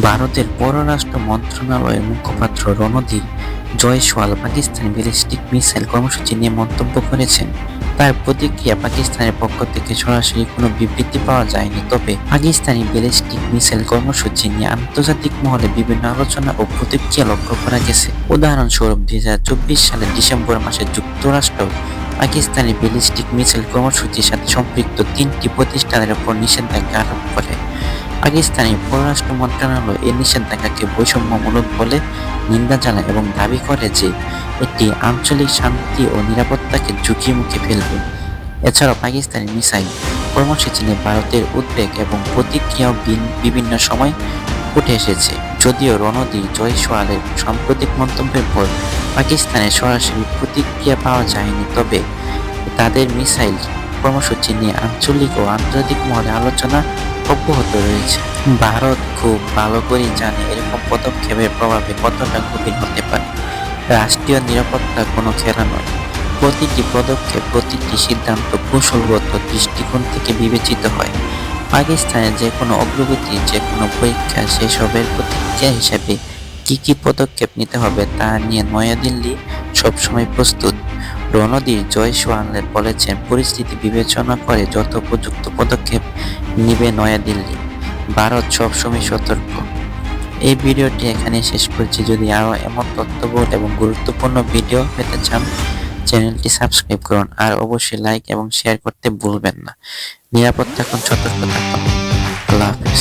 ভারতের পররাষ্ট্র মন্ত্রণালয়ের মুখপাত্র রণধীর জয়সওয়াল পাকিস্তান ব্যালিস্টিক মিসাইল কর্মসূচি নিয়ে মন্তব্য করেছেন। তার প্রতিক্রিয়া পাকিস্তানের পক্ষ থেকে সরাসরি কোনো বিবৃতি পাওয়া যায়নি, তবে পাকিস্তানি ব্যালিস্টিক মিসাইল কর্মসূচি নিয়ে আন্তর্জাতিক মহলে বিভিন্ন আলোচনা ও প্রতিক্রিয়া লক্ষ্য করা গেছে। উদাহরণস্বরূপ, দুই হাজার চব্বিশ সালের ডিসেম্বর মাসে যুক্তরাষ্ট্র পাকিস্তানি ব্যালিস্টিক মিসাইল কর্মসূচির সাথে সম্পৃক্ত তিনটি প্রতিষ্ঠানের উপর নিষেধাজ্ঞা আরোপ করে। পাকিস্তানি পররাষ্ট্র মন্ত্রণালয় এই নিষেধাজ্ঞাকে বৈষম্যমূলক বলে নিন্দা জানায় এবং দাবি করে যে এটি আঞ্চলিক শান্তি ও নিরাপত্তাকে ঝুঁকির মুখে ফেলবে। এছাড়াও পাকিস্তানি মিসাইল কর্মসূচি নিয়ে ভারতের উদ্বেগ এবং প্রতিক্রিয়াও বিভিন্ন সময় উঠে এসেছে। যদিও রণদীপ জয়সওয়ালের সাম্প্রতিক মন্তব্যের পর পাকিস্তানের সরাসরি প্রতিক্রিয়া পাওয়া যায়নি, তবে তাদের মিসাইল কর্মসূচি নিয়ে আঞ্চলিক ও আন্তর্জাতিক মহলে আলোচনা অব্যাহত রয়েছে। ভারত খুব ভালো করে জানে এরকম পদক্ষেপের প্রভাবে কতটা গভীর হতে পারে। রাষ্ট্রীয় নিরাপত্তা কোনো খেলা নয়। প্রতিটি পদক্ষেপ, প্রতিটি সিদ্ধান্ত কৌশলগত দৃষ্টিকোণ থেকে বিবেচিত হয়। পাকিস্তানে যে কোনো অগ্রগতি যে কোনো পরীক্ষা সেসবের প্রতিক্রিয়া হিসাবে কী কী পদক্ষেপ নিতে হবে তা নিয়ে নয়াদিল্লি সবসময় প্রস্তুত। রণধীর জয়সওয়াল বলেছেন, পরিস্থিতি বিবেচনা করে যত উপযুক্ত পদক্ষেপ নিবে নয়াদিল্লি। ভারত সবসময় সতর্ক। এই ভিডিওটি এখানে শেষ করছি। যদি আরও এমন তথ্যবহুল এবং গুরুত্বপূর্ণ ভিডিও পেতে চান, চ্যানেলটি সাবস্ক্রাইব করুন আর অবশ্যই লাইক এবং শেয়ার করতে ভুলবেন না। নিরাপদ থাকুন, সতর্ক থাকুন। আল্লাহ হাফেজ।